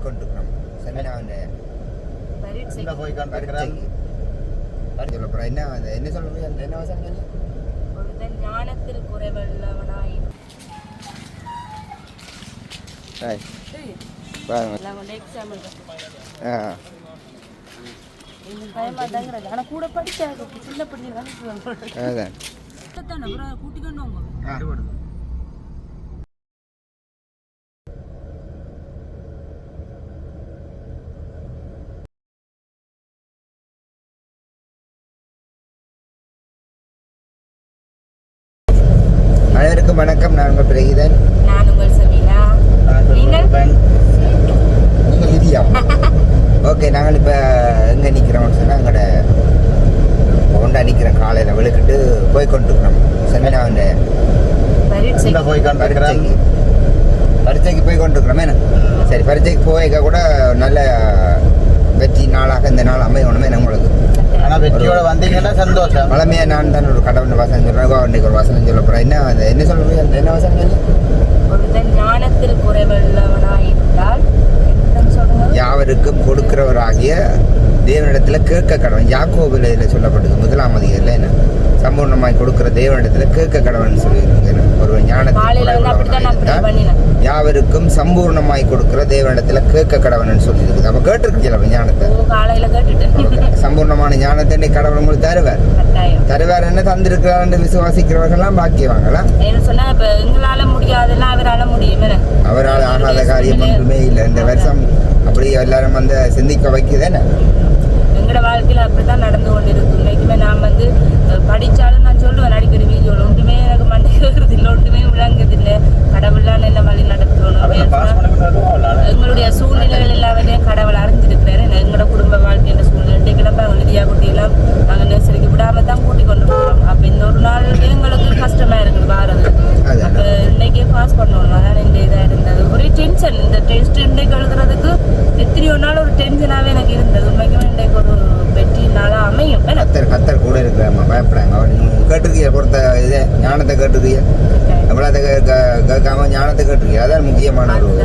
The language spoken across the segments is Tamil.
போய் கொண்டிருக்கிறோம் செமினாவின் பரீட்சை எங்க போய் கொண்டிருக்கிறோம்? பரீட்சைக்கு. சொல்ல போகிறேன் என்ன என்ன என்ன வசனம் சொன்னீங்க? ஒருத்தன் ஞானத்தில் குறைவல்லவனாய் பாருங்க. எக்ஸாம் ஆ. ஆனா கூட படிக்காது சின்ன பிள்ளை அனுப்புவாங்க அதுதான் அப்புறம் கூட்டிக்கொண்டு வாங்க ஆ அனைவருக்கும் வணக்கம் நான் உங்கள் பிரகிதன் நான் உங்கள் சபீனா நீங்கள் நீங்கள் லிதியா ஓகே நாங்கள் இப்போ எங்கே நிற்கிறோம்னு சொன்னால் எங்களோட கொண்டா நிற்கிறோம் காலையில் விழுக்கிட்டு போய் கொண்டிருக்கிறோம் செமினாவின் எங்க போய் கொண்டிருக்கிறோம்? பரீட்சைக்கு. போய் கொண்டிருக்கிறோமே சரி பரீட்சைக்கு போய்க்க கூட நல்ல வெற்றி நாளாக இந்த நாள் அமையணுமே நம்மளுக்கு ஆனா வெற்றியோட வந்தீங்கன்னா சந்தோஷம். பழமையா நான் தான் ஒரு கடவுள் வசனம் சொல்கிறேன் இன்னைக்கு ஒரு வசனம் சொல்ல போகிறேன் என்ன அந்த என்ன சொல்றது? அந்த என்ன வசனம் சொல்லி? ஒருத்தன் ஞானத்தில் குறைவல்லவனாய் இருந்தால் என்ன சொல்லுங்க யாவருக்கும் கொடுக்கிறவராகிய தேவனிடத்துல கேட்க கடவன் யாக்கோபில் இதில் சொல்லப்பட்டது முதலாம் அதிகாரில் என்ன? சம்பூர்ணமாய் கொடுக்கிற தேவனிடத்துல கேட்க கடவன் சொல்லியிருக்கேன் ஒரு பண்ணினேன். யாவருக்கும் சம்பூர்ணமாய் கொடுக்கிற தேவனிடத்துல கேட்க கடவன் சொல்லியிருக்குது அப்போ கேட்டிருக்கீங்களா ஞானத்தை? சம்பூர்ணமான ஞானத்தை கடவுள் உங்களுக்கு தருவார். தருவார் என்ன தந்திருக்கிறார் விசுவாசிக்கிறவர்கள்லாம் பாக்கியவாங்களா சொன்னா இப்ப எங்களால முடியாதெல்லாம் அவரால முடியும்? அவரால் ஆகாத காரியம் ஒன்றுமே இல்லை. இந்த வருஷம் அப்படி எல்லாரும் வந்து சிந்திக்க வைக்குதுன்னு எங்களோட வாழ்க்கையில அப்படித்தான் நடந்து கொண்டிருக்கு இன்னைக்குமே நான் வந்து அஹ், படிச்சாலும் நான் சொல்லுவேன் அடிக்கடி வீடியோல ஒன்றுமே எனக்கு மண்டை வருது இல்லை ஒன்றுமே விளங்குது இல்லை. கடவுள்லாம் என்ன வழி நடத்தணும்? அப்படின்னு எங்களுடைய சூழ்நிலைகள் எல்லாவற்றையும் கடவுள் அறிஞ்சிருக்கிறாரு. எங்களோட குடும்ப வாழ்க்கையின் சூழ்நிலை? இன்றைக்கெல்லாம் எழுதியா குட்டியெல்லாம் நாங்கள் நர்சரிக்கு விடாம தான் கூட்டி கொண்டு போகிறோம் அப்போ இந்த ஒரு நாள் எங்களுக்கு கஷ்டமா இருக்குது வாரது. அப்போ இன்னைக்கே பாஸ் பண்ணணும் அதான் இந்த இதாக இருந்தது. ஒரே டென்ஷன் இந்த டெஸ்ட் இன்றைக்கு எழுதுறதுக்கு எத்தனையோ நாள் ஒரு டென்ஷனாகவே எனக்கு இருந்தது. உண்மைக்குமே இன்றைக்கு ஒரு வெற்றி நாளாக அமையும் கத்தர் கத்தர் கூட இருக்கிறாம பயப்படாங்க. அவர் நீங்க கேட்டிருக்கீங்க பொறுத்த இதே ஞானத்தை கேட்டிருக்கீங்க எவ்வளோத்தை கேட்காம ஞானத்தை கேட்டிருக்கீங்க அதான் முக்கியமான ஒரு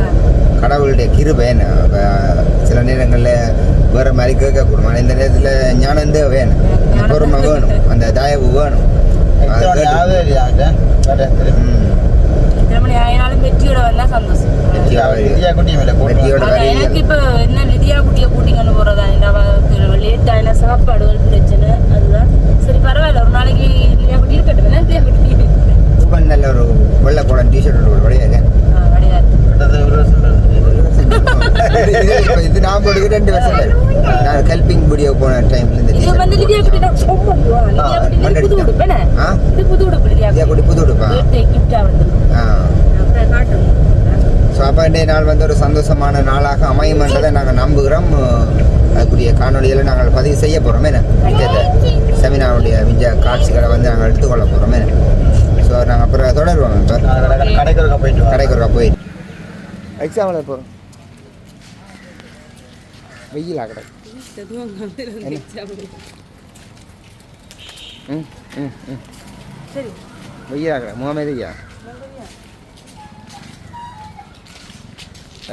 கடவுளுடைய கிருபை என்ன? அப்ப சில நேரங்களில் வேற மாதிரி கேட்கக்கூடும். ஆனால் இந்த நேரத்தில் ஞானம் தான் வேணும். அந்த பொறுமை வேணும். அந்த தயவு வேணும். அதை கேட்டு- ஆயினாலும் வெற்றியோட வந்தால் சந்தோஷம். எனக்கு இப்போ என்ன லிதியா குட்டியை கூட்டிங்கன்னு போகிறதா இந்த லேட் ஆயின சாப்பாடு ஒரு பிரச்சனை அதுதான் சரி பரவாயில்ல ஒரு நாளைக்கு லிதியா குட்டி இருக்கட்டும் லிதியா குட்டி நல்ல ஒரு வெள்ளை கோலம் டிஷர்ட் ஒரு வழியாக இது நான் போடுக்கு ரெண்டு வருஷம். நான் கல்பிங் வீடியோ போன டைம்ல இந்த இது வந்து லிதியா குட்டி? லிதியா குட்டி புது. உடுப்பு என்ன? ஆ? இது புது உடுப்பு லிதியா குட்டி. புது ஆ வந்து. ஆ அப்புறம் காட்டுங்க. ஸோ அப்போ இன்றைய நாள் வந்து ஒரு சந்தோஷமான நாளாக அமையும் என்றதை நாங்கள் நம்புகிறோம். அதுக்குரிய காணொலிகளை நாங்கள் பதிவு செய்ய போகிறோம் என்ன விஜயத்தை செமினாருடைய விஜய காட்சிகளை வந்து நாங்கள் எடுத்துக்கொள்ள போகிறோம் என்ன ஸோ நாங்கள் அப்புறம் தொடருவோம் இப்போ கடைக்கு ஒருக்கா போயிட்டு வாங்க. கடைக்கு ஒருக்கா போயிட்டு எக்ஸாமில் போகிறோம் வெயிலா கடை. ம் ம் ம். சரி. வெயிலா கடை. முகமது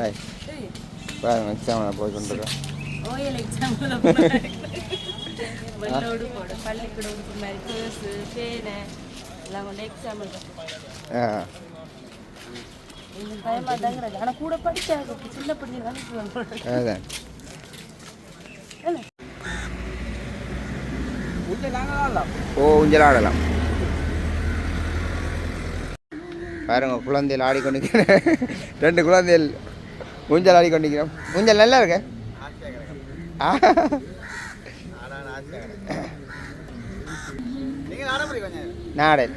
ஏய் சரி பாருங்க எக்ஸாமில் போய் கொண்டிருக்கோம் ஓயல் எக்ஸாம்பிள் வெள்ளோடு போடு. பள்ளிக்கூட உடுப்பு மாதிரி பேர்ஸு பேனு எல்லாம் கொண்டு எக்ஸாம்பிள் ஆ. பயமா தாங்கிறது ஆனா கூட படிக்காது சின்ன பிள்ளை அனுப்புவாங்க ஓ ஊஞ்சல் ஆடலாம் பாருங்க குழந்தைகள் ஆடிக்கொண்டிருக்கிறேன் ரெண்டு குழந்தைகள் ஊஞ்சல் ஆடிக்கொண்டிருக்கிறோம் ஊஞ்சல் நல்லா இருக்கு? ஆட. நாடல்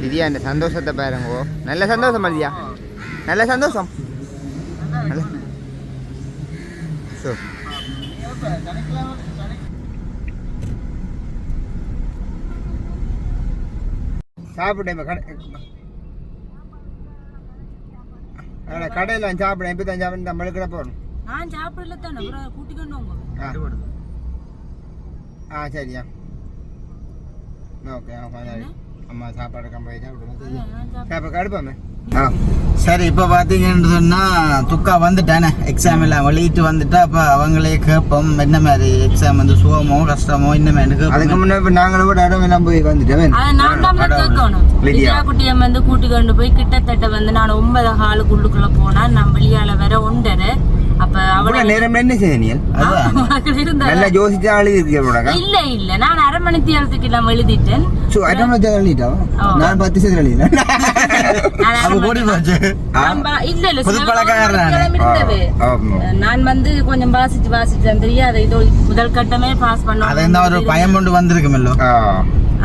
திதியா இந்த சந்தோஷத்தை பாருங்க. நல்ல சந்தோஷம் மதியா நல்ல சந்தோஷம். ஸோ சாப்பிட்டேன் அதில் கடையில் சாப்பிட்டேன் இப்போ தான் சாப்பிட்டு நம்ம கிட போகணும் நான் சாப்பிடல தானே அப்புறம் கூட்டிக்கொண்டு வாங்க ஆ சரியா ஓகே அம்மா சாப்பாடு கம்பெனி சாப்பிடுவோம் சாப்பிட சாப்பாடு கடுப்பாமே சரி இப்போ பார்த்தீங்கன்னு சொன்னா துக்கா வந்துட்டானே. எக்ஸாம் எல்லாம் வெளியிட்டு வந்துட்டா அப்போ அவங்களே கேட்போம். என்ன மாதிரி எக்ஸாம் வந்து சுகமோ கஷ்டமோ என்ன மாதிரி அதுக்கு முன்னாடி இப்ப நாங்களும் கூட இடம் எல்லாம் போய் வந்துட்டேன் அதை நான் தான் கடவுள். கேட்கணும். லிதியா. லிதியா குட்டியை வந்து கூட்டி கொண்டு போய் கிட்டத்தட்ட வந்து நான் ஒன்பது ஹாலுக்குள்ளுக்குள்ள போனா நான் வெளியால வர ஒன்றரை. அப்ப அவளை அவ்வளவு நேரம் என்ன இருந்தா நல்லா யோசிச்சு ஆளு இருக்கா இல்ல இல்ல. நான் அரை மணி தேரத்துக்கு எல்லாம் எழுதிட்டேன். சோ அடம் எழுதிட்டா ஆ. நான் பத்து சேர்த்து அப்போ மணி- கூடி போச்சு இல்ல இல்ல புது ஆமா நான் வந்து கொஞ்சம் வாசிச்சு வாசிச்சேன் தெரியாது இதோ முதல் கட்டமே பாஸ் பண்ணோம் அது என்ன ஒரு பயம் கொண்டு வந்திருக்குமல்லோ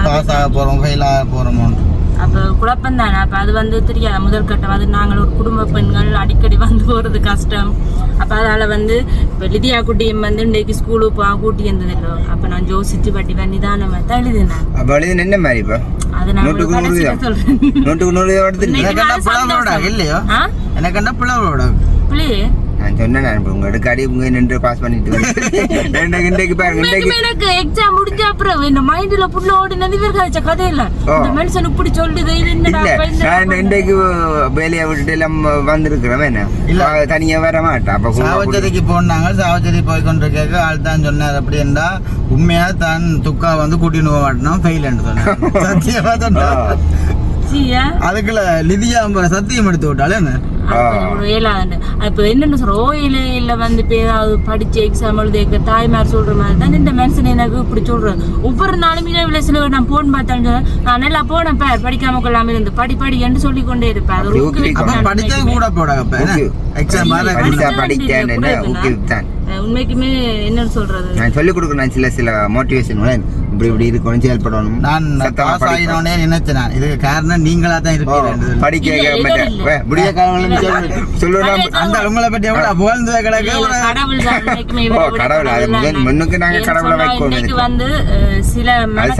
பாஸ் ஆக போறோம் ஃபெயில் ஆக போறோமோன்னு அப்ப குழப்பம் தானே? அப்ப அது வந்து தெரியாது? முதல் கட்டம். அது நாங்கள் ஒரு குடும்ப பெண்கள் அடிக்கடி வந்து போறது கஷ்டம். அப்ப அதால வந்து இப்ப லிதியா குட்டியும் வந்து இன்னைக்கு ஸ்கூலுக்கு போக கூட்டி இருந்தது இல்லை. அப்ப நான் யோசிச்சு பட்டி நிதானமா தான் எழுதினேன். அப்ப எழுதின என்ன மாதிரி இப்ப? அது நான் தான். சொல்றேன். நூற்றுக்கு நூறு எனக்கு என்ன. இல்லையோ? எனக்கு புலவரோட பிள்ளையே? நான் சொன்னேன் நான் உங்க அடி உங்க நின்று பாஸ் பண்ணிட்டு வரேன். ரெண்டு இன்றைக்கு பாருங்க இன்றைக்கு எனக்கு எக்ஸாம் முடிஞ்ச அப்புறம் இந்த மைண்ட்ல புள்ள ஓடினது இவர் கழிச்ச கதை இல்ல. இந்த மனுஷன் இப்படி சொல்லுது இது நான் இன்றைக்கு வேலையை விட்டுட்டு எல்லாம் வந்திருக்கிறோம் என்ன? இல்ல. தனியா வர மாட்டேன் அப்ப சாவச்சேரிக்கு போனாங்க சாவச்சேரி போய் கொண்டு கேட்க ஆள் தான் சொன்னார் அப்படி என்றா உண்மையா தான் துக்கா வந்து கூட்டின்னு போக மாட்டோம் ஃபெயில் சொன்னார். சத்தியமா சொன்னா அதுக்குள்ள லிதியா சத்தியம் எடுத்து விட்டாலே என்ன? அப்ப ஒரு ஏழாண்டு அப்ப என்னன்னு சொல்ற? ஓயில வந்து இப்ப ஏதாவது படிச்சு எக்ஸாம் எழுதி தாய்மார் சொல்ற மாதிரி தான் இந்த மனுஷன் எனக்கு இப்படி சொல்றாரு ஒவ்வொரு நாளும் இரவுல சில நான் போன் பார்த்தேன்னு சொன்னேன், நான் நல்லா போனேன் பார் படிக்காம கொள்ளாம இருந்து படி படி என்று சொல்லி கொண்டே இருப்பேன். அது ஒரு. கூட ஓகே. எக்ஸாம் படிச்சா படித்தேன் என்ன. ஊக்குவித்தான் உண்மைக்குமே என்னன்னு சொல்றது நான் சொல்லிக் கொடுக்குறேன் சில சில மோட்டிவேஷன் இப்படி இப்படி இருக்கணும் செயல்படணும் நான் பாஸ். ஆகினோடனே நினைச்சேன் நான். இதுக்கு காரணம் நீங்களா தான் இருப்பீங்க படிக்க முடிய காலங்களும் சொல்லுவேன் அந்த உங்களை பத்தி எவ்வளவு புகழ்ந்து கிடக்கு கடவுள். அது முதல். முன்னுக்கு நாங்க ஏன்னு கடவுளை வைக்கணும். வந்து சில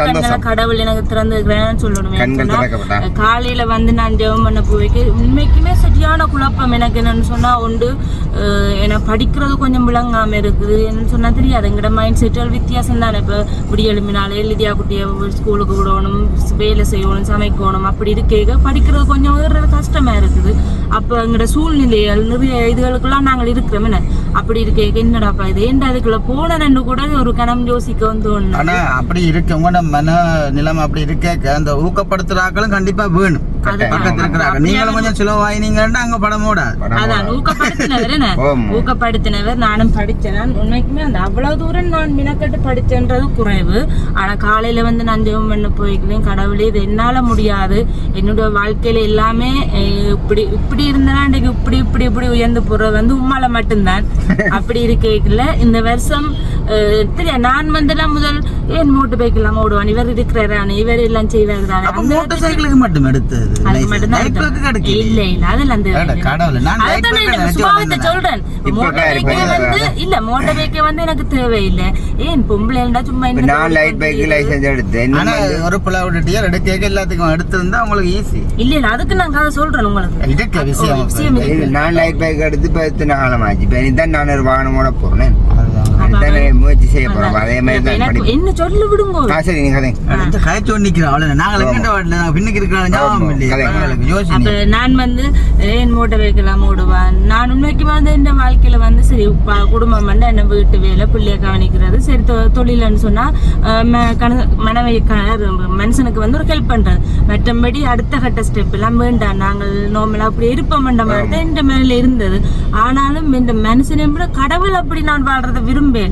சந்தோஷம். கடவுள் எனக்கு திறந்துருக்கிறேன்னு சொல்லணும் கண்கள் திறக்கப்பட்டா. காலையில வந்து நான் ஜெபம் பண்ண போய்க்கு உண்மைக்குமே சரியான குழப்பம் எனக்கு என்னன்னு சொன்னா உண்டு. ஏன்னா படிக்கிறது கொஞ்சம் விளங்காமல் இருக்குது. என்னன்னு சொன்னால் தெரியாது. எங்கட மைண்ட் செட்டல் வித்தியாசம் தானே. இப்போ இப்படி எழுப்பினாலே எழுதியா குட்டியை ஸ்கூலுக்கு விடணும் வேலை செய்யணும் சமைக்கணும் அப்படி இருக்கேக. படிக்கிறது கொஞ்சம் ஏறுறது கஷ்டமா இருக்குது. அப்போ எங்களோட சூழ்நிலைகள் நிறைய இதுகளுக்கெல்லாம் நாங்கள் இருக்கிறோம். என்ன? அப்படி இருக்கேக. என்னடாப்பா இது? ஏன்டா அதுக்குள்ளே போனேன்னு கூட ஒரு கணம் யோசிக்க வந்து ஒன்று ஆனால் அப்படி இருக்கு உங்களோட மன நிலைமை அப்படி இருக்கேக்க அந்த ஊக்கப்படுத்துகிறாக்களும் கண்டிப்பாக வேணும். இருக்கிறாங்க நீங்களும் கொஞ்சம் சிலவாயினீங்கன்னா அங்க படம் ஓடாது. அதான் ஊக்கப்படுத்தினவர். ஊக்கப்படுத்தினவர் நானும் படித்தேன். நான் உண்மைக்குமே அந்த அவ்வளவு தூரம் நான் மினக்கட்டு படிச்சேன்றது குறைவு. ஆனா காலையில வந்து நான் ஜெபம் பண்ண போய்க்கிறேன் கடவுளே இது என்னால முடியாது. என்னோட வாழ்க்கையில எல்லாமே இப்படி இப்படி இருந்தா இப்படி இப்படி இப்படி உயர்ந்து போறது வந்து உம்மால மட்டும்தான். அப்படி இருக்கல இந்த வருஷம் அஹ், தெரியும் நான் வந்து எல்லாம் முதல் ஏன் மோட்டு பைக் எல்லாம் ஓடுவான் இவர் இருக்கிறாரு இவர் எல்லாம் செய்வார் தானே மோட்டார் சைக்கிளுக்கு மட்டும் எடுத்தது இல்ல இல்ல அதுல அந்த நான். சொல்றேன் மோட்டார் பைக்கே வந்து இல்ல மோட்டார் பைக்கே வந்து எனக்கு தேவையில்லை ஏன் பொம்பளை இருந்தா சும்மா நான் லைட் பைக் லைசன்ஸ் எடுத்தேன் ஆனா வந்து ஒரு பிள்ளை விட்டுட்டியா ரெண்டு கேட்க எல்லாத்துக்கும் எடுத்திருந்தா உங்களுக்கு ஈஸி இல்ல இல்ல அதுக்கு நான் கதை சொல்றேன் உங்களுக்கு இருக்கு விஷயம் நான் லைட் பைக் எடுத்து இப்போ எத்தனை காலம் ஆச்சு இப்போ இனிதான் நான் ஒரு வாகனமோட போறேன் முயற்சி செய்ய போறோம். அதே மாதிரி இப்ப தான் எனக்கு படிப்பேன் என்ன சொல்லு விடுங்க? சரி நீங்க கதை அவ்வளவு பின்னுக்கு இருக்கிற ஞாபகம் இல்லையே அப்ப நான் வந்து ஏன் மோட்டார் வைக்கலாம் ஓடுவேன் நான் உண்மைக்கு வந்து இந்த வாழ்க்கையில வந்து சரி ப- குடும்பம் வந்து என்ன வீட்டு வேலை பிள்ளைய கவனிக்கிறது சரி தொ- தொழில்னு சொன்னா மனைவி மனுஷனுக்கு வந்து ஒரு ஹெல்ப் பண்றது. மற்றபடி அடுத்த கட்ட ஸ்டெப் எல்லாம் வேண்டாம். நாங்கள் நார்மலா அப்படி இருப்போம் மாதிரி தான் இந்த மேல இருந்தது. ஆனாலும் இந்த மனுஷனை விட கடவுள் அப்படி நான் வாழ்றத விரும்பல.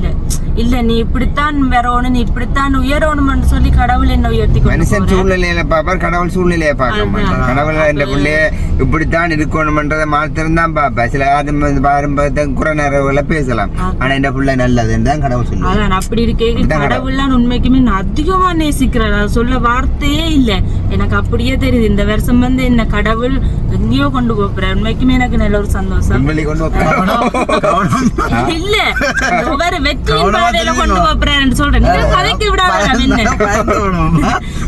இல்ல நீ இப்படித்தான் வரணும் நீ இப்படித்தான் உயரணும்னு சொல்லி கடவுள் என்ன உயர்த்தி மனுஷன். சூழ்நிலையில பார்ப்பார் கடவுள் சூழ்நிலையை பார்க்க மாட்டார் கடவுள் இந்த பிள்ளைய இப்படித்தான் இருக்கணும்ன்றதை மாத்திரம் தான் பார்ப்பேன் சில அது பாரம்பரிய குறை நிறைவுகளை பேசலாம். ஆனா இந்த பிள்ளை நல்லதுன்னு தான் கடவுள் சொல்லுவார் அதான் அப்படி இருக்கே கடவுள்லாம் உண்மைக்குமே நான் அதிகமா நேசிக்கிறேன். சொல்ல வார்த்தையே இல்ல. எனக்கு அப்படியே தெரியுது. இந்த வருஷம் வந்து என்ன கடவுள் எங்கேயோ கொண்டு போறாரு. உண்மைக்குமே எனக்கு நல்ல ஒரு சந்தோஷம். இல்ல ஒவ்வொரு வெற்றியின் பாதையில கொண்டு போறேன்னு சொல்றேன். நீங்க கதைக்கு விடாத.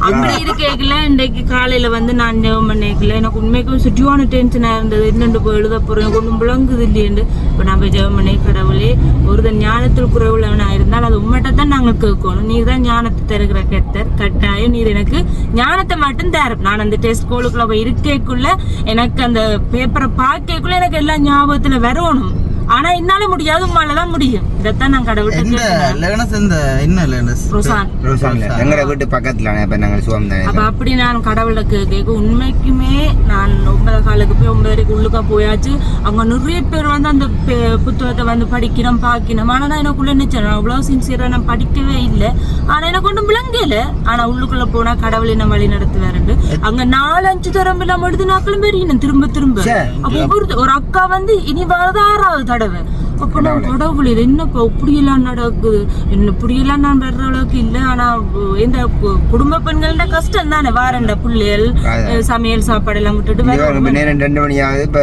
அப்படி இருக்கல இன்றைக்கு காலையில வந்து நான் ஞாபகம் பண்ணிக்கல எனக்கு உண்மைக்கும் சுற்றியான டென்ஷனா இருந்தது. என்னண்டு போய் எழுத போறேன். ஒன்றும் விளங்குது இல்லையண்டு இப்போ நான் போய் ஜெபம் பண்ணி கடவுளே. ஒருத்தன் ஞானத்தில் குறைவுள்ளவனா இருந்தால் அது உண்மைட்ட தான் நாங்கள் கேட்கணும். நீர் தான் ஞானத்தை தருகிற கத்தர் கட்டாயம் நீர் எனக்கு ஞானத்தை மட்டும் தரும். நான் அந்த டெஸ்ட் கோலுக்குள்ள போய் இருக்கேக்குள்ள எனக்கு அந்த பேப்பரை பார்க்கக்குள்ள எனக்கு எல்லாம் ஞாபகத்துல வரணும். ஆனா என்னால முடியாது உம்மால தான் முடியும். இதைத்தான் நான் கேட்கிறேன் லேர்னஸ் இந்த என்ன லேர்னஸ் ரோசான். ரோசான்ல எங்களோட வீட்டு பக்கத்துல இப்ப நாங்கள் சுகம் தானே அப்ப அப்படி நான் கடவுளுக்கு கேட்க உண்மைக்குமே நான் ஒன்பது காலுக்கு போய் ஒன்பதரைக்கு உள்ளுக்கா போயாச்சு. அங்க நிறைய பேர் வந்து அந்த புத்தகத்தை வந்து படிக்கணும் பார்க்கணும். ஆனா நான் எனக்குள்ள நினைச்சேன் நான் அவ்வளவு சின்சியரா நான் படிக்கவே இல்லை. ஆனா எனக்கு ஒன்றும் விளங்கல. ஆனா உள்ளுக்குள்ள போனா கடவுள் என்ன வழி நடத்துவாருண்டு அங்க நாலு அஞ்சு தரம் எல்லாம் எழுதினாக்களும் பெரியணும் திரும்ப திரும்ப. ஒவ்வொரு ஒரு அக்கா வந்து இனி வரது ஆறாவது தடவை அப்ப நான் கடவுள் இது என்னப்பா இப்படியெல்லாம் நடக்குது என்ன இப்படியெல்லாம் நான் வர்ற அளவுக்கு இல்ல. ஆனா இந்த கு- குடும்ப பெண்கள்ட கஷ்டம் தானே வாரண்ட பிள்ளைகள் சமையல் சாப்பாடு எல்லாம் விட்டுட்டு ரெண்டு மணி ஆகுது. இப்ப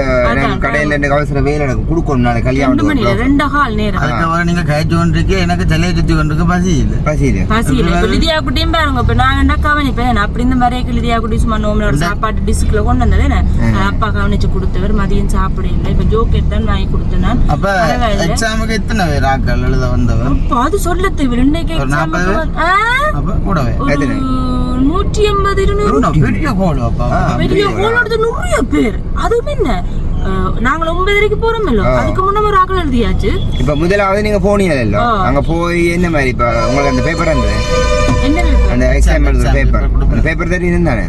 கடையில இருந்து அவசர வெயில் எனக்கு கொடுக்கணும் நாளைக்கு ரெண்டு கல்யாணம் மணி ரெண்டு கால் நேரம். அதுக்கப்புறம் நீங்க கயிற்று கொண்டிருக்கு எனக்கு தலையை சுத்தி கொண்டிருக்கு பசி இல்லை. பசிது பசியில இப்ப லிதியா குட்டியும் பாருங்க இப்ப நான் என்ன கவனிப்பேன் அப்படி இந்த மாதிரி லிதியா குட்டி சும்மா நோமலோட சாப்பாட்டு டிஸ்க்ல கொண்டு வந்தது அப்பா கவனிச்சு கொடுத்தவர் மதியம் சாப்பிட இல்லை. இப்ப ஜோக்கெட் தான் வாங்கி கொடுத்தேன் நான். அப்ப எக்ஸாமுக்கு எத்தனை பேர் ஆக்கள் எழுத வந்தவர் அது சொல்ல தேவை இன்னைக்கு ஒரு நாற்பது exam க்கு ஆ? அப்ப கூடவே? நூற்றி எண்பது இருநூறு பெரிய கோல் அப்பா பெரிய கோலோட நிறைய பேர் அதுவும் என்ன நாங்கள் ஒன்பதரைக்கு போறோம் அதுக்கு முன்ன ஒரு ஆக்கள் எழுதியாச்சு இப்ப முதலாவது நீங்க போனீங்கல்ல ஆ. அங்க போய் என்ன மாதிரி இப்ப உங்களுக்கு அந்த பேப்பர் அந்த? அந்த எக்ஸாம் எழுதுற பேப்பர் அந்த பேப்பர் தெரியும் தானே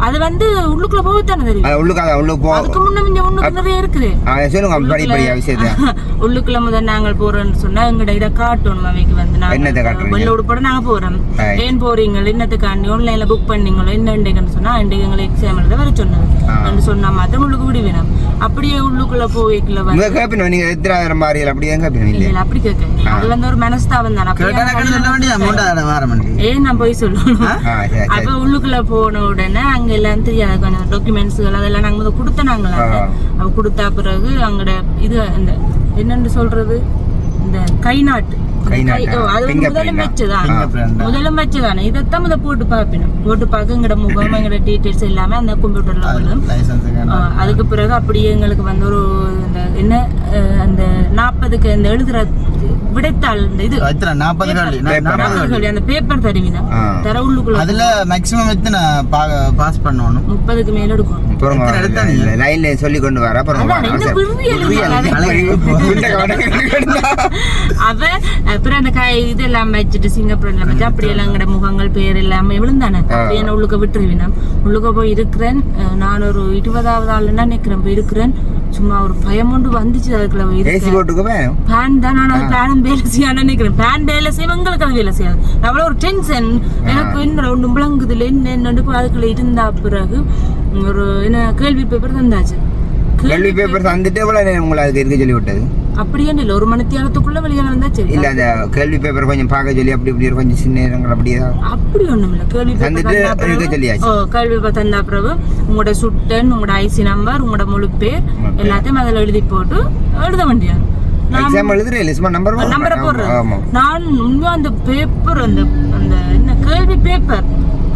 அது வந்து உள்ளுக்குள்ள போகத்தானே தெரியும்? அது உள்ளுக்கு உள்ளுக்கு போ அதுக்கு முன்ன இங்க ஒண்ணு நிறைய இருக்குது. ஆ, சொல்லுங்க படிப்படியா விஷயத்த. உள்ளுக்குள்ள முதல் நாங்கள் போறோம்னு சொன்னா எங்கட இதை காட்டணும் அவைக்கு வந்து என்னத்தை காட்டுறீங்க? வெள்ள உடுப்பட நாங்க போறோம். ஏன் போறீங்க என்னத்துக்காண்டி ஆன்லைன்ல புக் பண்ணீங்களோ? என்ன இன்றைக்குன்னு சொன்னா இன்றைக்கு எங்களை எக்ஸாம் எழுத வர. என்று சொன்னா மாத்திரம் உள்ளுக்கு விடுவினோம். அப்படியே உள்ளுக்குள்ள போய்க்குள்ள வந்து கேப்பினோம் நீங்க எத்தனை மாறியல் அப்படி தான் கேப்பினோம் இல்ல அப்படி கேட்க அது வந்து ஒரு மனஸ்தாபம் தான். அப்படியே ஏன் நான் போய் சொல்லணும். அப்ப உள்ளுக்குள்ள போன உடனே அங்க எல்லாம் தெரியாது. கொஞ்சம் டாக்குமெண்ட்ஸ்கள் அதெல்லாம் நாங்க முதல் கொடுத்தனாங்களா. அவ கொடுத்தா பிறகு அங்கட இது அந்த என்னன்னு சொல்றது? இந்த கை நாட்டு முதல்ல வச்சுதானே இதைத்தான் முத போட்டு பார்ப்பினோம் போட்டு பார்க்க எங்கட முகம் எங்கட டீட்டெயில்ஸ் எல்லாமே அந்த கம்ப்யூட்டர்ல வரும் அதுக்கு பிறகு அப்படியே எங்களுக்கு வந்து ஒரு இந்த என்ன அந்த நாற்பதுக்கு இந்த எழுதுற விடைத்தாள் இந்த இது நாற்பது. நாற்பது அந்த பேப்பர் தருவினா. தர உள்ளுக்குள்ள அதுல மேக்ஸிமம் எத்தனை பாஸ் பண்ணணும் முப்பதுக்கு மேல எடுக்கும்? லைன்ல சொல்லி கொண்டு வர அப்புறம் அவ அப்புறம் அந்த கை இதெல்லாம் வச்சுட்டு சிங்கப்பூர்ல வச்சு அப்படி எல்லாம் எங்கட முகங்கள் பேர் எல்லாமே விழுந்தானே அப்படியே என்ன உள்ளுக்க விட்டுருவினா உள்ளுக்க போய் இருக்கிறேன். நான் ஒரு இருபதாவது ஆளுன்னா நிக்கிறேன். போய் இருக்கிறேன். சும்மா ஒரு பயம் ஒன்று வந்துச்சு அதுக்குள்ள போய் ஏசி இருக்கேன். போட்டுக்கு வேணும் பேன் தான். நான் அது பேனும் வேலை செய்யான்னு நினைக்கிறேன். பேன் வேலை செய்ய எங்களுக்கு அது வேலை செய்யாது. அவ்வளோ ஒரு டென்ஷன் எனக்கு என்ன ஒன்று முழங்குதுல என்ன என்னன்னு அதுக்குள்ள இருந்தா பிறகு ஒரு என்ன கேள்வி பேப்பர் தந்தாச்சு. கேள்வி பேப்பர் தந்துட்டு எவ்வளவு நேரம் உங்களை அதுக்கு இருக்க சொல்லி விட்டது அப்படியே இல்லை ஒரு மணி தியாலத்துக்குள்ள வெளியால வந்தா சரி. இல்ல அந்த கேள்வி பேப்பர் கொஞ்சம் பார்க்க சொல்லி அப்படி இப்படி கொஞ்சம் சின்ன நேரங்கள் அப்படியே அப்படி ஒண்ணும் இல்ல. கேள்வி. ஓ கேள்வி paper தந்தா பிறகு உங்களோட சுட்டன் உங்களோட ஐசி நம்பர் உங்களோட முழு பேர். எல்லாத்தையும் அதில் எழுதி போட்டு எழுத வேண்டியது. நான் எக்ஸாம் எழுதுற இல்ல சும்மா நம்பர் நம்பரை போடுறேன். நான் உண்மையா அந்த பேப்பர் அந்த அந்த என்ன கேள்வி பேப்பர்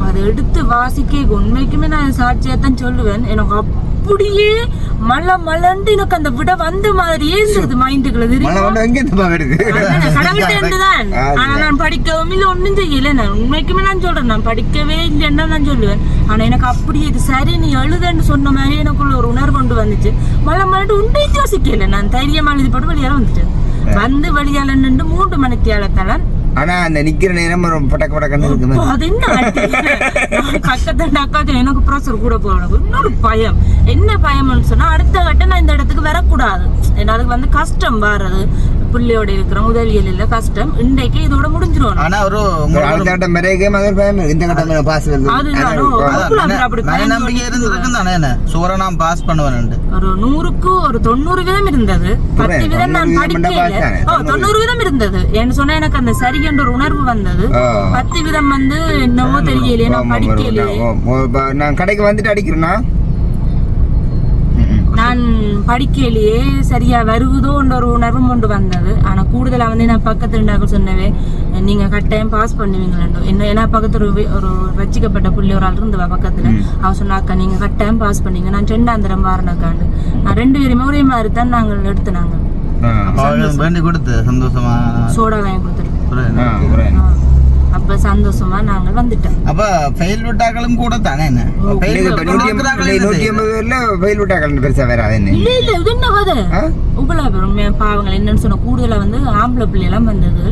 அதை எடுத்து வாசிக்க உண்மைக்குமே நான் சாட்சியா தான் சொல்லுவேன். எனக்கு அப்படியே மழை மலண்டு எனக்கு அந்த விட வந்த மாதிரியே இருந்தது மைண்டுக்குள்ள கடவுள்தான் ஆனா நான் படிக்கவும் இல்லை ஒண்ணும் செய்யல. நான் உண்மைக்குமே நான் சொல்றேன் நான் படிக்கவே இல்லைன்னா நான் சொல்லுவேன். ஆனா எனக்கு அப்படியே இது சரி நீ எழுதுன்னு சொன்ன மாதிரி எனக்குள்ள ஒரு உணர்வு கொண்டு வந்துச்சு. மழை மலண்டு உண்டையும் யோசிக்கல. நான் தைரியமா எழுதி போட்டு வெளியால வந்துட்டேன். வந்து வெளியால நின்று மூன்று மணித்தியாலத்தால ஆனா அந்த நிக்கிற நேரம் ஒரு பட்டக்க பட்டக்கன்னு இருக்கு அது என்ன அடி? நான் எனக்கு ப்ரெஷர் கூட போகணும் இன்னொரு பயம். என்ன பயம்னு சொன்னா அடுத்த கட்டம் நான் இந்த இடத்துக்கு வரக்கூடாது. ஏன்னா அதுக்கு வந்து கஷ்டம் வர்றது. பிள்ளையோட இருக்கிற உதவியல் இல்ல கஷ்டம் இன்றைக்கு இதோட முடிஞ்சிரும் ஆனா ஒரு அடுத்த கட்டம் பிறகு மகர். இந்த கட்டம் பாஸ் நம்பிக்கை இருந்திருக்கும் தானே என்ன சூர நான் பாஸ் பண்ணுவேன் ஒரு நூறுக்கு ஒரு தொண்ணூறு வீதம் இருந்தது பத்து. வீதம் நான் படிக்கல? தொண்ணூறு வீதம் இருந்தது என்ன சொன்னா எனக்கு அந்த சரி என்ற ஒரு உணர்வு வந்தது. பத்து வீதம் வந்து என்னவோ தெரியலையே நான். படிக்கலையே நான் கடைக்கு வந்துட்டு அடிக்கிறேன்னா. நான் படிக்கையிலேயே சரியா வருகுதோன்ற ஒரு உணர்வும் கொண்டு வந்தது. ஆனா கூடுதலா வந்து நான் பக்கத்து இருந்தாக்கள் சொன்னவே நீங்க கட்டாயம் பாஸ் பண்ணுவீங்களோ? என்ன ஏன்னா பக்கத்துல ஒரு ஒரு வச்சிக்கப்பட்ட புள்ளி ஒரு ஆள் இருந்தவா பக்கத்துல. அவ சொன்னாக்கா நீங்க கட்டாயம் பாஸ் பண்ணீங்க. நான் ரெண்டாந்திரம் வாரணக்காண்டு. நான் ரெண்டு பேருமே ஒரே மாதிரி தான் நாங்கள் எடுத்துனாங்க. ஆ. அவளும் வேண்டி கொடுத்து சந்தோஷமா. சோடா வாங்கி. ஆ. அப்ப சந்தோஷமா நாங்கள் வந்துட்டோம். அப்ப ஃபெயில் விட்டாக்களும் கூட தானே என்ன நூற்றி ஐம்பது பேர்ல ஃபெயில் விட்டாக்கள் பெருசா வராது என்ன? இல்ல இல்ல இது என்ன கதை? இவ்வளவு பாவங்கள் என்னன்னு சொன்ன கூடுதலா வந்து ஆம்பளை பிள்ளை எல்லாம் வந்தது.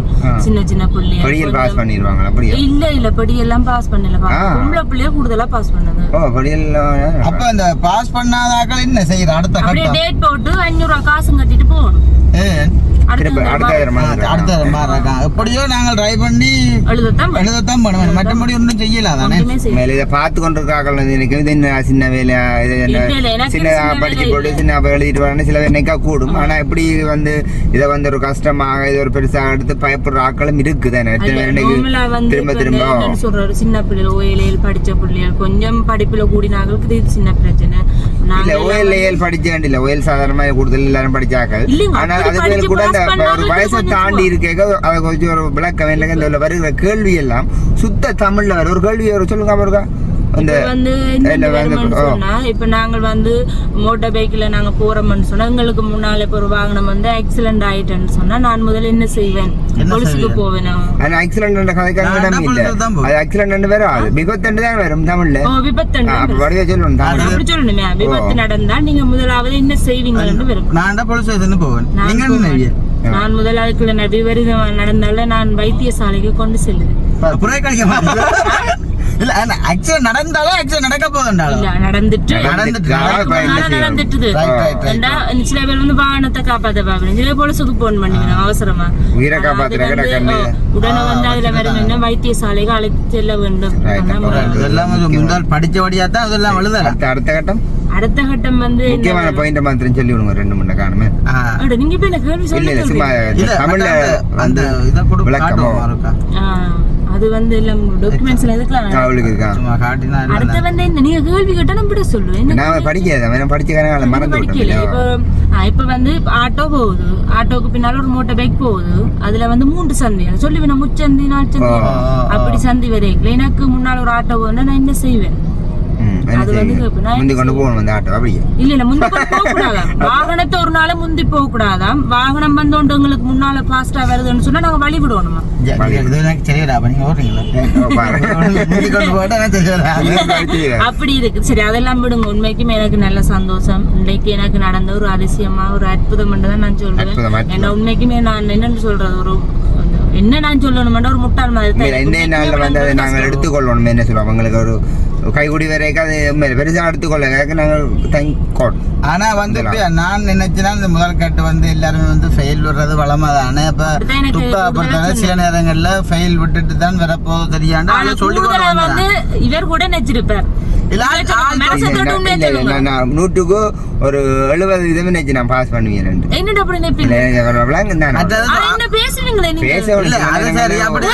சின்ன சின்ன பிள்ளைய படியல் பாஸ் பண்ணிடுவாங்க அப்படியா இல்ல இல்ல படி எல்லாம் பாஸ் பண்ணல. பொம்பளை பிள்ளைய கூடுதலா பாஸ் பண்ணது. ஓ படியல் அப்ப அந்த பாஸ் பண்ணாதாக்கள் என்ன செய்யற அடுத்த அப்படியே கட்டம். டேட் போட்டு அஞ்சூறு ரூபா காசும் கட்டிட்டு போகணும். எப்படியோ நாங்கள் ட்ரை பண்ணி எழுதத்தான் பண்ணுவேன் மற்றபடி ஒன்றும் செய்யல தானே ஒண்ணுமே செய்ய மேல இதை பார்த்து கொண்டிருக்காக்கள் வந்து எனக்கு சின்ன வேலை இது என்ன இல்ல, இல்ல, எனக்கு சின்ன சின்ன படிச்சு போட்டு. சின்ன எழுதிட்டு வரேன்னு சில என்னைக்கா கூடும். ஆனா எப்படி வந்து இதை வந்து ஒரு கஷ்டமாக இது ஒரு பெருசாக எடுத்து பயப்படுற ஆக்களும் இருக்குது திரும்ப திரும்ப சொல்றாரு, சின்ன பிள்ளைகள் ஓயிலையில் படிச்ச பிள்ளைகள். கொஞ்சம் படிப்புல கூடினாங்களுக்கு இது சின்ன பிரச்சனை. இல்ல எல்லாம் ஏஎல் படிச்ச வேண்டிய சாதாரணமாக கூடுதல் எல்லாரும் படிச்சாக்கள் இல்லைங்க, ஆனா அப்படி அது பேர் படிச்சு கூட அந்த ஒரு வயசை தாண்டி இருக்க அதை கொஞ்சம் ஒரு விளக்கம் இல்லைங்க இந்த வருகிற கேள்வி எல்லாம் சுத்த தமிழ்ல வர ஒரு கேள்வி ஒரு சொல்லுங்க பாருங்க அந்த வந்து இப்ப நாங்கள் வந்து மோட்டார் பைக்ல நாங்க போறோம்னு சொன்னா எங்களுக்கு முன்னால இப்ப ஒரு வாகனம் வந்து ஆக்சிடென்ட் ஆயிட்டுன்னு சொன்னா நான் முதல்ல என்ன செய்வேன்? போலீஸுக்கு? போவேன். ஆனா ஆக்சிடென்ட் கதைக்கான இல்ல. அது ஆக்சிடென்ட் வேற விபத்து தான் வரும் தமிழ்ல. ஓ விபத்து ஆ, அப்ப வடிவா சொல்லணும் தமிழ்ல. அப்படி சொல்லணுமே. விபத்து நடந்தா நீங்க முதலாவது என்ன செய்வீங்கன்னு வரும் நான் தான் போலீஸ் ஸ்டேஷன் போவேன். நான் நீங்க என்ன போவேன். செய்வீங்க? நான் முதலாவதுக்குள்ள நான் விபரீதம் நடந்தால நான் வைத்தியசாலைக்கு கொண்டு செல்லுவேன். இல்ல ஆக்சிடென்ட் நடந்தாலும் ஆக்சிடென்ட் நடக்க போதுண்டாலும் இல்ல நடந்துட்டு. நடந்துட்டு. ஏண்டா, சில பேர் வந்து வாகனத்தை காப்பாத்த பாப்பேன் சில போலீஸுக்கு போன் பண்ணுவேன் அவசரமா. உயிரை காப்பாத்துற அது வந்து, கண்ணு. ஓ, உடனே வந்து அதுல வரும் என்ன வைத்தியசாலைக்கு அழைத்து செல்ல வேண்டும். இதெல்லாம் கொஞ்சம் முந்தால் படிச்சபடியா தான் அதெல்லாம் எழுதலாம் அடுத்த கட்டம்? அடுத்த கட்டம் வந்து முக்கியமான? பாயிண்ட் மாத்திரம் சொல்லி விடுங்க ரெண்டு மணி. அட, நீங்க இப்ப என்ன கேள்வி இல்ல இல்ல சொல்ல சும்மா இல்ல, தமிழ்ல அந்த- இதை கொடு விளக்கமோ? இருக்கா? அது வந்து எல்லாம் டாக்குமெண்ட்ஸ்ல எதுக்கலாம் அவளுக்கு இருக்கா? சும்மா காட்டினா? அடுத்து வந்து என்ன நீங்க கேள்வி கேட்டா நான் விட சொல்லுவேன் என்ன நான் படிக்காத அவன் படிச்சுக்கான நான் மறந்து படிக்கல. இப்போ இப்ப வந்து ஆட்டோ போகுது. ஆட்டோக்கு பின்னால ஒரு மோட்டார் பைக் போகுது. அதுல வந்து மூன்று சந்தி. சொல்லுவேன் நான் முச்சந்தி நாள் சந்தி. அப்படி சந்தி வரைக்கும். எனக்கு முன்னால ஒரு ஆட்டோ போகுதுன்னா நான் என்ன செய்வேன்? அது வந்து செய்யுங்க? இப்ப நான் முந்தி கொண்டு போகணும் அந்த ஆட்டோ அப்படியே. இல்ல இல்ல முந்தி போக கூடாதாம். வாகனத்தை ஒரு நாள் முந்தி போக கூடாதாம். வாகனம் வந்து ஒன்று உங்களுக்கு முன்னால ஃபாஸ்டா வருதுன்னு சொன்னா நாங்க வழி படிச்சீங்க. அப்படி இருக்கு. சரி அதெல்லாம் விடுங்க. உண்மைக்குமே எனக்கு நல்ல சந்தோஷம். இன்னைக்கு எனக்கு நடந்த ஒரு அதிசயமா ஒரு அற்புதம் தான் நான் சொல்றேன். ஏன்னா உண்மைக்குமே நான் என்னன்னு சொல்றது? ஒரு என்ன நான் சொல்லணும்னா ஒரு முட்டாள் மாதிரி நாங்கள். எடுத்துக்கொள்ளணும் என்ன சொல்லுவோம்? அவங்களுக்கு ஒரு கைகுடி வரைக்கும் அது உண்மையில பெருசா எடுத்துக்கொள்ள நாங்கள் தேங்க் காட் ஆனா வந்து இப்ப நான் நினைச்சேன்னா இந்த முதல் கட்டு வந்து எல்லாருமே வந்து ஃபெயில் விடுறது வளமா தானே. இப்ப துக்கா பொறுத்தவரை சில நேரங்கள்ல ஃபெயில் விட்டுட்டு தான் வரப்போகுது தெரியாண்டா? சொல்லி இவர் கூட நெச்சிருப்பார் நூற்றுக்கு ஒரு எழுபது விதமே நினைச்சு நான் பாஸ் பண்ணுவேன் என்னடா அப்படி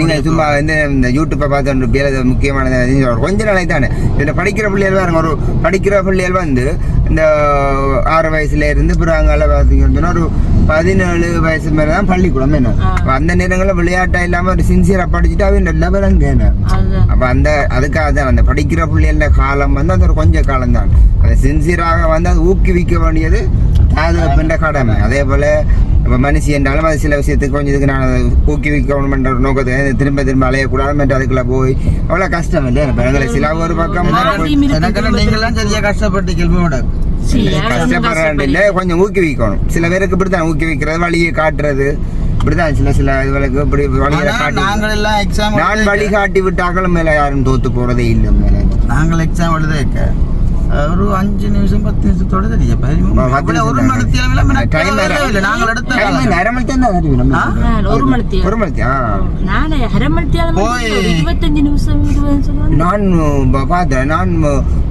நீங்க. சும்மா வந்து இந்த யூடியூப்பை பார்த்து பேர முக்கியமானது கொஞ்ச நாளைக்கு தானே. இதில் படிக்கிற பிள்ளைகள் பாருங்க ஒரு படிக்கிற பிள்ளைகள் வந்து இந்த ஆறு வயசுல இருந்து பார்த்தீங்கன்னு சொன்னா ஒரு பதினேழு வயசு மேலே தான் பள்ளிக்கூடம் என்ன அந்த நேரங்களில் விளையாட்டா இல்லாம ஒரு சின்சியரா படிச்சுட்டு அவன் நல்ல பிறங்க அதுதான் அப்ப அந்த அதுக்காக தான் அந்த படிக்கிற பிள்ளைகள காலம் வந்து அது ஒரு கொஞ்ச காலம் தான். அதை சின்சியராக வந்து அது ஊக்குவிக்க வேண்டியது பாதுகாப்புன்ற கடமை. அதே போல இப்போ மனுஷி என்றாலும் அது சில விஷயத்துக்கு கொஞ்சம் இதுக்கு நான் அதை ஊக்குவிக்கணும்ன்ற ஒரு நோக்கத்தை திரும்ப திரும்ப அலையக்கூடாது மற்ற அதுக்குள்ள போய் அவ்வளோ கஷ்டம் இல்லை. எங்களை சில ஒரு பக்கம் நீங்களாம் சரியா கஷ்டப்பட்டு கேள்வியோட சரி, கஷ்டப்படுறாண்டு இல்லை கொஞ்சம் ஊக்குவிக்கணும். சில பேருக்கு இப்படி தான் ஊக்குவிக்கிறது வழியை காட்டுறது. இப்படிதான் சில சில இதுகளுக்கு இப்படி வழியை காட்டி நான் வழி காட்டி விட்டாக்களும் மேலே யாரும் தோத்து போறதே இல்லை மேலே நாங்கள் எக்ஸாம் எழுத ஒரு அஞ்சு நிமிஷம் பத்து நிமிஷத்தோட தெரியும். ஒரு மணி தேவையில்ல நாங்கள் எடுத்த. அரை மணி தான் ஒரு மணி. ஒரு மணி நானே அரை. இருபத்தஞ்சு நிமிஷம் நான் பார்த்தேன் நான்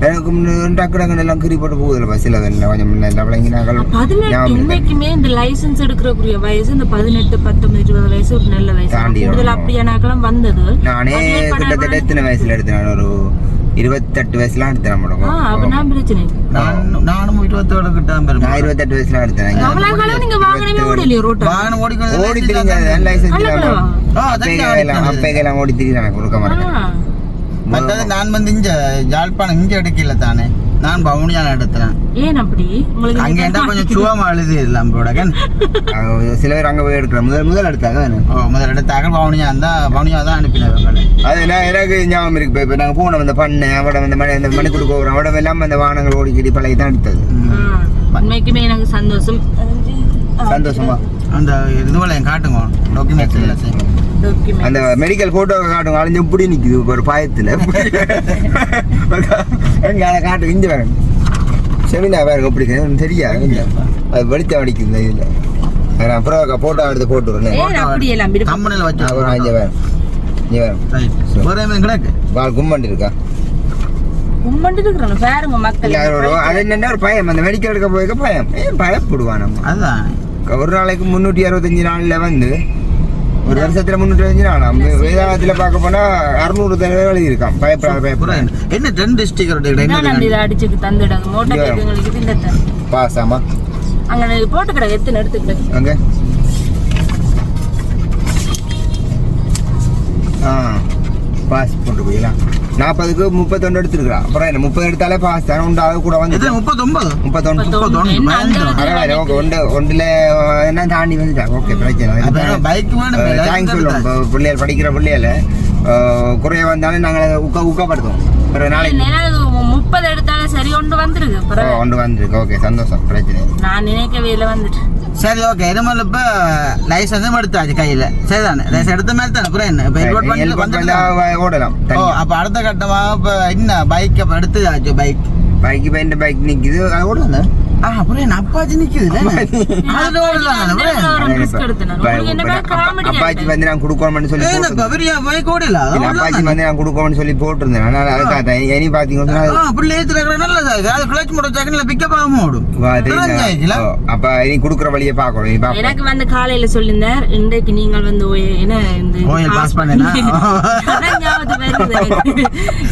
எனக்கு எல்லாம் கிரி போட்டு போகுதுல பஸ்ஸில் கொஞ்சம் எல்லாம் ஞாபகம் இல்லை. உண்மைக்குமே இந்த லைசென்ஸ் எடுக்கிறக்குரிய வயசு இந்த பதினெட்டு பத்தொன்பது இருபது வயசு ஒரு நல்ல வயசு. தாண்டி கூடுதல் வரணும். அப்படியானாக்கெல்லாம் வந்தது. நானே கிட்டத்தட்ட. எத்தனை வயசுல எடுத்தேன்? ஒரு இருபத்தெட்டு வயசுலாம் எடுத்தேன் ஆ அப்ப மேடம் நான் பிரச்சனை. நான் நானும் இருபத்தேழு கிட்ட நான் பெரும். இருபத்தெட்டு வயசுல எடுத்தேன். வாகனமே ஓடிக்கிறது ஓடி தெரிஞ்ச லைசன்ஸ் நான் அப்பைக்கெல்லாம் ஓடி தெரியும் எனக்கு கொடுக்க மாட்டேன். மற்றது நான் வந்து இங்க யாழ்ப்பாணம் இங்க எடுக்கல தானே. நான் பவுனியால எடுத்தேன் ஏன் அப்படி? உங்களுக்கு அங்க என்ன கொஞ்சம் சுவமா எழுதி இல்லாம போடகன் அஹ் சில பேர் அங்க போய் எடுக்கிற முதல் முதல் எடுத்தாங்க தானே. ஓ முதல் எடுத்தாக்க பவுனியா இருந்தா பவுனியா தான் அனுப்பினவங்க அது நான் எனக்கு ஞாபகம் இருக்கு. இப்போ இப்போ நாங்கள் போனோம் இந்த பண்ணை அவட இந்த மணி இந்த மணி கொடுக்க போகிறோம் அவட எல்லாம் அந்த வாகனங்கள் ஓடிக்கிடி பழகி தான் எடுத்தது. உண்மைக்குமே எனக்கு சந்தோஷம். சந்தோஷமா? அந்த இதுவரை என் காட்டுங்க. டாக்குமெண்ட்ஸ் இல்லை சரி. டாக்குமெண்ட் அந்த மெடிக்கல் போட்டோ காட்டுங்க அழிஞ்சு இப்படி நிக்குது ஒரு பாயத்துல எங்க அதை காட்டு இங்க வேற செமினா வேற எப்படி இல்ல. அது அடிக்குது இந்த இதுல நான் அப்புறம் போட்டோ எடுத்து போட்டு கம்பெனியில் வச்சு அப்புறம் இங்க வேற வேற கிடக்கு இருக்கா ஒரு- பயம் அந்த மெடிக்கல் எடுக்க போயிருக்க பயம் ஏன் பயப்படுவான் நம்ம ஒரு நாளைக்கு முந்நூற்றி அறுபத்தஞ்சு நாள்ல வந்து ஒரு வருஷத்துல முந்நூற்றி அஞ்சு வேதாளத்துல பார்க்க போனா அறுநூறு தடவை எழுதியிருக்கான் பயப்படாத பயப்படாத புரியுது. என்ன ரெண்டு ஸ்டிக்கர் அடிச்சுட்டு தந்துடுங்க பாசாமா? அங்க நீ போட்டு கிடக்கு எத்தனை எடுத்துக்கிட்டு? அங்க? ஆ. பாஸ் போட்டு போயிடலாம். நாற்பதுக்கு முப்பத்தொன்று எடுத்துருக்குறான். அப்புறம் என்ன முப்பது எடுத்தாலே பாஸ் தானே உண்டு அது கூட வந்து இது முப்பத்தொன்பது முப்பத்தொன்று ஓகே ஒன்று ஒன்றில் என்ன தாண்டி வந்துட்டா ஓகே பிரச்சனை. பைக் தேங்க்ஸ் சொல்லுவோம் பிள்ளைகள் படிக்கிற பிள்ளைகள குறைய வந்தாலும் நாங்கள் உக்க உக்கப்படுத்துவோம் ஒரு நாளைக்கு முப்பது எடுத்தாலும் சரி ஒன்று வந்துருக்கு ஒன்று வந்திருக்கு ஓகே சந்தோஷம் பிரச்சனை. நான் நினைக்கவே இல்லை வந்துட்டு சரி ஓகே இனிமேல் இப்போ லைசன்ஸும் எடுத்தாச்சு கையில். சரிதானே? லைசன்ஸ் எடுத்த மாதிரி தானே? அப்புறம் என்ன? இப்போ ஹெல்மெட் பண்ணி வந்துட்டு வந்தா ஓடலாம் ஓ. அப்போ அடுத்த கட்டமாக இப்போ என்ன? பைக் அப்போ எடுத்து ஆச்சு பைக் பைக் இப்போ இந்த பைக் நிற்கிது ஓடலாம் அப்பாச்சி. வந்து நான் கொடுக்கணும்னு சொல்லி அப்பாச்சி வந்து நான் கொடுக்கணும்னு சொல்லி போட்டிருந்தேன். அதனால அதுக்காக இனி? ஓ, அப்ப இனி கொடுக்குற வழியை பார்ப்போம். எனக்கு வந்து காலையில சொல்லியிருந்தார் இன்றைக்கு நீங்கள் வந்து ஓய- என்ன.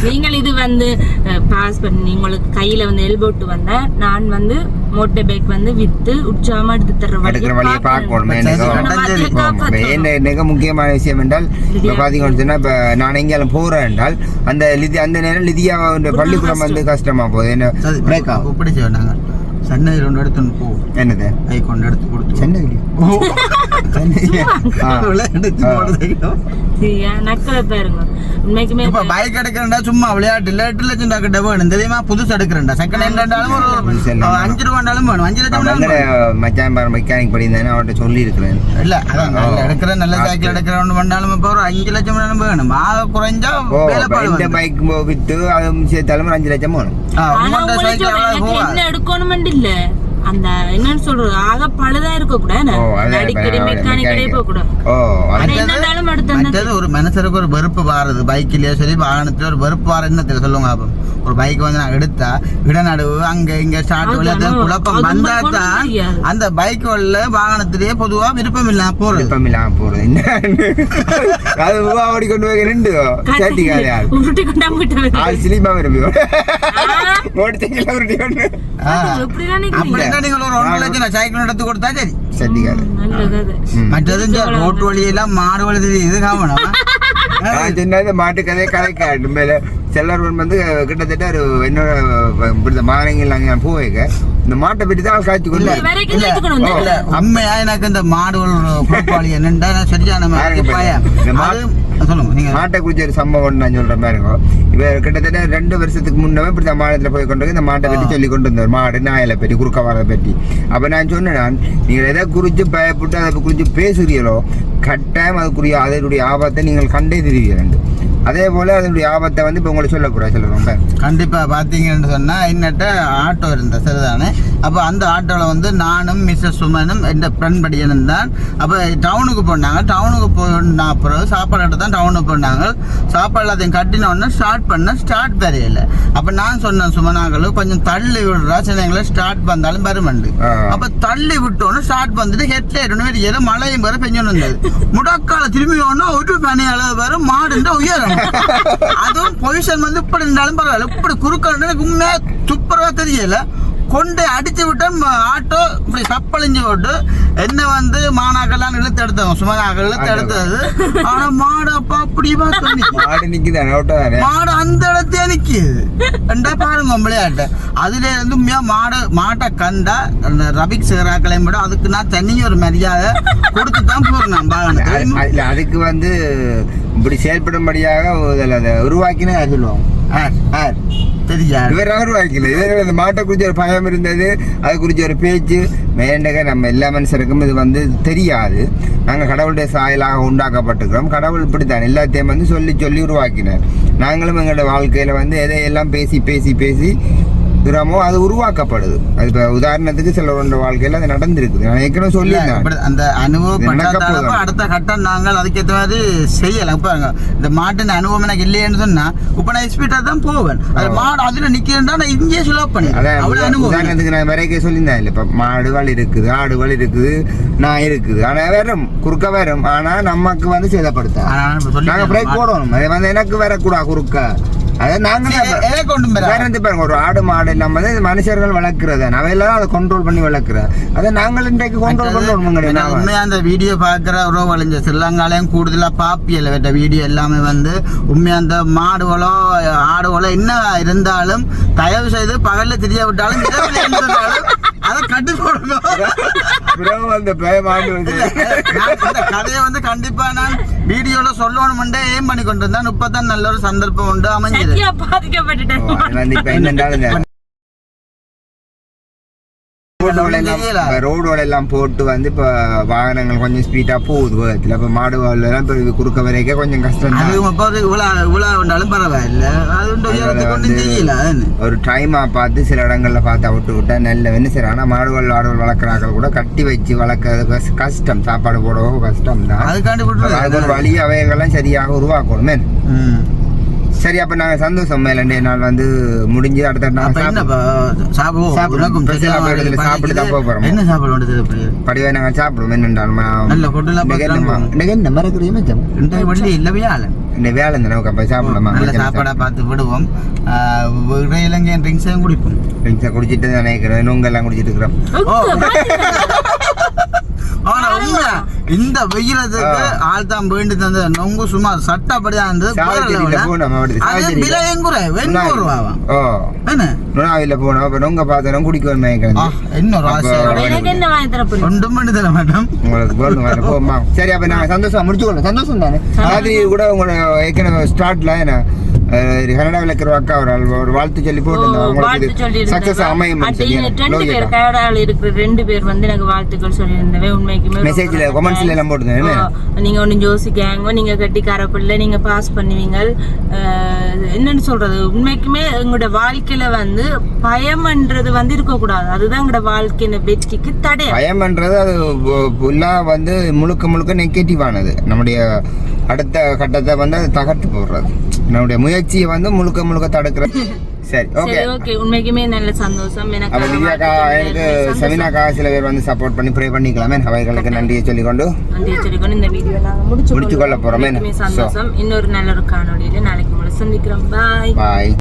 நீங்கள் இது வந்து பாஸ் பண்ணி உங்களுக்கு கையில வந்து எல்போட்டு வந்த நான் வந்து மோட்டர் பைக் வந்து வித்து உற்சாகமா எடுத்து தர்ற எடுக்கிற வழியை பார்க்கணும். எனக்கு முக்கியமான விஷயம் என்றால் இப்போ பார்த்தீங்கன்னு சொன்னா இப்போ நான் எங்கேயாலும் போகிறேன் என்றால் அந்த லிதி அந்த நேரம் லிதியா வந்து பள்ளிக்கூடம் வந்து கஷ்டமா போகுது. என்ன? சரி பிரேக் ஆகும். பிடிச்சி வேண்டாங்க சென்னையில் ஒன்று எடுத்துன்னு போ. என்னது? பைக் கொண்டு எடுத்து கொடுத்து சென்னை பைக் எடுக்கிறேன்டா சும்மா விளையாட்டு. இல்ல எட்டு லட்சம் ரூபா கிட்ட வேணும். தெரியுமா? புதுசு எடுக்கிறேன்டா. செகண்ட் ஹேண்ட் அஹ், அஞ்சு ரூபாண்டாலும் வேணும். அஞ்சு லட்சம். மச்சான் பாரு மெக்கானிக் படிந்தேன்னு அவர்கிட்ட சொல்லி இருக்கிறேன் இல்ல அதான் நல்ல எடுக்கிற நல்ல சைக்கிள் எடுக்கிறவன் பண்ணாலும் இப்ப ஒரு அஞ்சு லட்சம் வேணும் வேணும். ஆக குறைஞ்சா இந்த. பைக் வித்து அதுவும் சேர்த்தாலும் அஞ்சு லட்சம் வேணும். இல்ல அந்த என்னன்னு சொல்றது ஆக பழுதா இருக்க கூடாது அடிக்கடி மெக்கானிக் போக கூடாது அது ஒரு மனுஷருக்கு ஒரு வெறுப்பு வாருது. பைக்கிலேயோ சரி வாகனத்துல ஒரு வெறுப்பு வார என்ன சொல்லுங்க அப்போ ஒரு பைக் வந்து நான் எடுத்தா இடநடுவு அங்க இங்க ஸ்டார்ட் அது நம்ம- குழப்பம். அது வந்தா தான். அந்த பைக் உள்ள வாகனத்திலேயே பொதுவா விருப்பம் இல்லாம போறது. விருப்பம் இல்லாம போறது. என்ன? அது ஓடி கொண்டு போய் ரெண்டு சேர்த்தி காலையால் உருட்டி கொண்டா போயிட்டு ஆள் சிலிமா விரும்பி சைக்கிள் உருட்டி கொண்டு. ஆ. சரி. சேர்த்தி காலை நல்லது அது. ம். மற்றது இந்த ரோட்டு வழியெல்லாம் மாடு வழி இது காமணும் நான் சொன்னது மாட்டு கதை கதை காட்டும் மேல செல்லர்வன் வந்து கிட்டத்தட்ட ஒரு என்னோட இப்படி மானங்கள் நாங்கள் பூ வைக்க இந்த மாட்டை பற்றி தான் காய்ச்சி கொண்டு இல்ல உண்மையா எனக்கு இந்த மாடுகள் குழப்பாளி என்னண்டா சரியான சொல்லுங்க நீங்க. மாட்டை குறிச்ச ஒரு சம்பவம் நான் சொல்றேன் பாருங்க கிட்டத்தட்ட ரெண்டு வருஷத்துக்கு முன்னவே இப்படி தான் மாநிலத்தில் போய் கொண்டு இந்த மாட்டை பற்றி சொல்லி கொண்டு வந்தார் மாடு நாயலை பற்றி குறுக்க வரதை பற்றி. அப்போ நான் சொன்னேன் நீங்கள் எதை குறித்து பயப்பட்டு அதை குறித்து பேசுகிறீங்களோ கட்டாயம் அதுக்குரிய அதனுடைய ஆபத்தை நீங்கள் கண்டே தெரிவீர்கள் அதே போல அதனுடைய ஆபத்தை வந்து இப்போ உங்களுக்கு சொல்லக்கூடாது சொல்லுறோம் கண்டிப்பா பாத்தீங்கன்னு சொன்னா என்னட்ட ஆட்டோ இருந்த சரிதானே அப்ப அந்த ஆட்டோல வந்து நானும் மிஸ்ஸஸ் சுமனும் எந்த ஃப்ரெண்ட் படியனும் தான். அப்ப டவுனுக்கு போனாங்க. டவுனுக்கு போன அப்புறம் சாப்பாடு தான் டவுனுக்கு போனாங்க. சாப்பாடு எல்லாத்தையும் கட்டின உடனே ஸ்டார்ட் பண்ண ஸ்டார்ட் தெரியல அப்ப நான் சொன்னேன் சுமனாக்களும் கொஞ்சம் தள்ளி விடுறா. சில எங்களை ஸ்டார்ட் வந்தாலும் வருமண்டு. அப்ப தள்ளி விட்டோன்னு ஸ்டார்ட் வந்துட்டு ஹெட்லைட் வெளியே மழையும் வர பெஞ்சோன்னு இருந்தது முடக்கால திரும்பி ஒன்று ஒரு பனி அளவு வரும் மாடுன்ற உயரம். அதுவும் பொசிஷன் வந்து இப்படி இருந்தாலும் பரவாயில்ல. இப்படி குறுக்க எனக்கு உண்மையா சூப்பரா தெரியல. கொண்டு அடிச்சு விட்டு ஆட்டோ இப்படி சப்பழிஞ்சு விட்டு என்ன வந்து மானாக்கெல்லாம் இழுத்து எடுத்தவங்க சுமனாக்கள் இழுத்து எடுத்தது. ஆனா மாடு அப்பா அப்படி மாடு மாடு அந்த இடத்தே நிக்குது. ரெண்டா பாருங்க விளையாட்டு. அதுல இருந்து உண்மையா மாடு மாட்டை கண்டா அந்த ரபிக் சேராக்களையும் விட அதுக்கு நான் தனி ஒரு மரியாதை கொடுத்து தான் போறேன் இல்ல அதுக்கு வந்து இப்படி செயல்படும்படியாக அதை உருவாக்கினே அது சொல்லுவோம் ஆர் தெரியாது இவர் உருவாக்கல இவர் அந்த மாட்டை குறித்து ஒரு பயம் இருந்தது அது குறித்து ஒரு பேச்சு. மேண்டக நம்ம எல்லா மனுஷருக்கும் இது வந்து தெரியாது. நாங்கள் கடவுளுடைய சாயலாக உண்டாக்கப்பட்டிருக்கிறோம். கடவுள் இப்படித்தான் எல்லாத்தையும் வந்து சொல்லி சொல்லி உருவாக்கினார். நாங்களும் எங்களோட வாழ்க்கையில் வந்து எதையெல்லாம் பேசி பேசி பேசி இருக்கிறோமோ அது உருவாக்கப்படுது. அது இப்போ உதாரணத்துக்கு சிலரோட வாழ்க்கையில் அது நடந்திருக்குது. நான் ஏற்கனவே சொல்லியிருந்தேன். அந்த அனுபவம். அடுத்த கட்டம் நாங்கள் அதுக்கேற்ற மாதிரி செய்யலாம் பாருங்க இந்த மாட்டின் அனுபவம் எனக்கு இல்லையேன்னு சொன்னா இப்ப நான் ஸ்பீடா தான் போவேன். அது மாடு அதுல நிக்கிறேன்டா நான் இங்கே சொல்ல பண்ணி உதா- அனுபவம் உதாரணத்துக்கு நான் வரைக்கும் சொல்லியிருந்தேன். இல்லை இப்போ மாடுகள் இருக்குது ஆடுகள் இருக்குது நான் இருக்குது. ஆனால் வரும் குறுக்க வரும் ஆனால் நமக்கு வந்து சேதப்படுத்த. இப்ப. நாங்கள் பிரேக் போடணும். அது வந்து எனக்கு வரக்கூடாது குறுக்க. ஒரு ஆடு மாடு இல்லாம மனுஷர்கள் வளர்க்குறது. அவையெல்லாம் அதை கண்ட்ரோல் பண்ணி வளர்க்குற அதை நாங்கள் இன்றைக்கு கண்ட்ரோல் பண்ணுவோம் உண்மையா அந்த வீடியோ பாக்குற உறவு அழிஞ்ச ஸ்ரீலங்காலையும் கூடுதலா பாப்பியல வெட்ட வீடியோ எல்லாமே வந்து உண்மையா அந்த மாடுகளோ ஆடுகளோ என்ன இருந்தாலும் தயவு செய்து பகல்ல தெரிய விட்டாலும் அதை கட்டு போடணும். அந்த பயமாண்டு வந்து நான் இந்த கதையை வந்து கண்டிப்பா நான் வீடியோல சொல்லணும்ன்றே ஏம் பண்ணி கொண்டு இருந்தேன் இப்பதான் நல்ல ஒரு சந்தர்ப்பம் உண்டு அமைஞ்சது. பாதிக்கப்பட்டுட்டேன். அது ரோடுகள் எல்லாம் போட்டு வந்து இப்ப வாகனங்கள் கொஞ்சம் ஸ்பீடா போகுது. வேகத்துல. இப்ப மாடு எல்லாம் இப்ப இது குறுக்க வரைக்கும் கொஞ்சம் கஷ்டம் அது இப்போ இவ்வளவு இவ்வளவு வந்தாலும் பரவாயில்ல. அது. ஒரு டைமா பார்த்து சில இடங்கள்ல பார்த்து விட்டு விட்டா நல்ல என்ன சரி ஆனா மாடுகள் ஆடுகள் வளர்க்குறாங்க கூட கட்டி வச்சு வளர்க்கறது கஷ்ட- கஷ்டம். சாப்பாடு போடவும் கஷ்டம் தான். அதுக்காண்டி அதுக்கு ஒரு வழி அவைகள்லாம் சரியாக உருவாக்கணுமே. சரி அப்ப நாங்க சந்தோஷம். மேலண்டே நாள் வந்து முடிஞ்சு அடுத்த நாள் சாப்பிடுவோம். சாப்பிடுவோம். சாப்பிட்டு தான் போக போறோம். என்ன சாப்பாடு வேண்டியது அப்படி? படிவே நாங்க சாப்பிடுவோம். என்னென்றாலும் நல்ல இன்னைக்கு என்ன மறக்கிறீங்க மச்சான் இந்த வள்ளி இல்லவே ஆள. இந்த வேலை இந்த நமக்கு அப்ப சாப்பிடலாமா நல்ல சாப்பாடா பார்த்து விடுவோம். ஆஹ் இலங்கையன் ட்ரிங்க்ஸையும் குடிப்போம். ட்ரிங்க்ஸை குடிச்சிட்டு தான் நினைக்கிறேன் நுங்க எல்லாம் குடிச்சிட்டு இருக்கிறோம். ஆனா உண்மை. இந்த வெயிலத்துக்கு ஆள் தான் வேண்டி தந்த நொங்கு சும்மா சட்டப்படிதான் இருந்தது. சாவச்சேரியில போனோம் அது என்ன? நுணாவில அப்ப நுங்க பார்த்தோம் குடிக்கணும் ஆ, நினைக்கிறேன். இன்னொரு ஆசை. ஒன்றும் பண்ணி தர மேடம் உங்களுக்கு போமா சரி அப்ப நாங்க சந்தோஷம் முடிச்சுக்கொள்ளலாம் சந்தோஷம். தானே ராத்திரி கூட உங்களோட ஏற்கனவே ஸ்டார்ட்ல என்ன? அஹ், கனடாவில் இருக்கிற அக்கா ஒரு ஒரு வாழ்த்து சொல்லி போட்டு வாழ்த்து சொல்லி உங்களுக்கு சக்சஸ் அமையும் ரெண்டு பேர் கனடாவில் இருக்கிற ரெண்டு பேர் வந்து எனக்கு வாழ்த்துக்கள் சொல்லியிருந்தவே உண்மைக்குமே மெசேஜ்ல கமெண்ட்ஸ்ல எல்லாம் போட்டுருந்தேன் நீங்க ஒன்றும் யோசிக்காங்க நீங்க கட்டிக்கார பிள்ளை நீங்க பாஸ் பண்ணுவீங்க என்னன்னு சொல்றது? உண்மைக்குமே எங்களோட வாழ்க்கையில வந்து பயம்ன்றது வந்து இருக்கக்கூடாது. அதுதான் எங்களோட வாழ்க்கையின் வெற்றிக்கு தடை. பயம்ன்றது அது ஃபுல்லாக வந்து முழுக்க முழுக்க நெகட்டிவானது நம்முடைய அடுத்த கட்டத்தை வந்து அது தகர்த்து போடுறது. நம்முடைய முயற்சியை வந்து முழுக்க முழுக்க தடுக்கிறது சரி ஓகே ஓகே உண்மைக்குமே நல்ல சந்தோஷம். எனக்கு திவ்யாக்கா எனக்கு சவினாக்கா சில பேர் வந்து சப்போர்ட் பண்ணி ப்ரே பண்ணிக்கலாமே. அவைகளுக்கு நன்றியை சொல்லிக்கொண்டு நன்றி சொல்லிக்கொண்டு இந்த வீடியோ நாங்க முடிச்சு முடிச்சு கொள்ள. உண்மைக்குமே சந்தோஷம். இன்னொரு நல்ல ஒரு காணொளியில நாளைக்கு உங்களை சந்திக்கிறோம். பாய் பாய்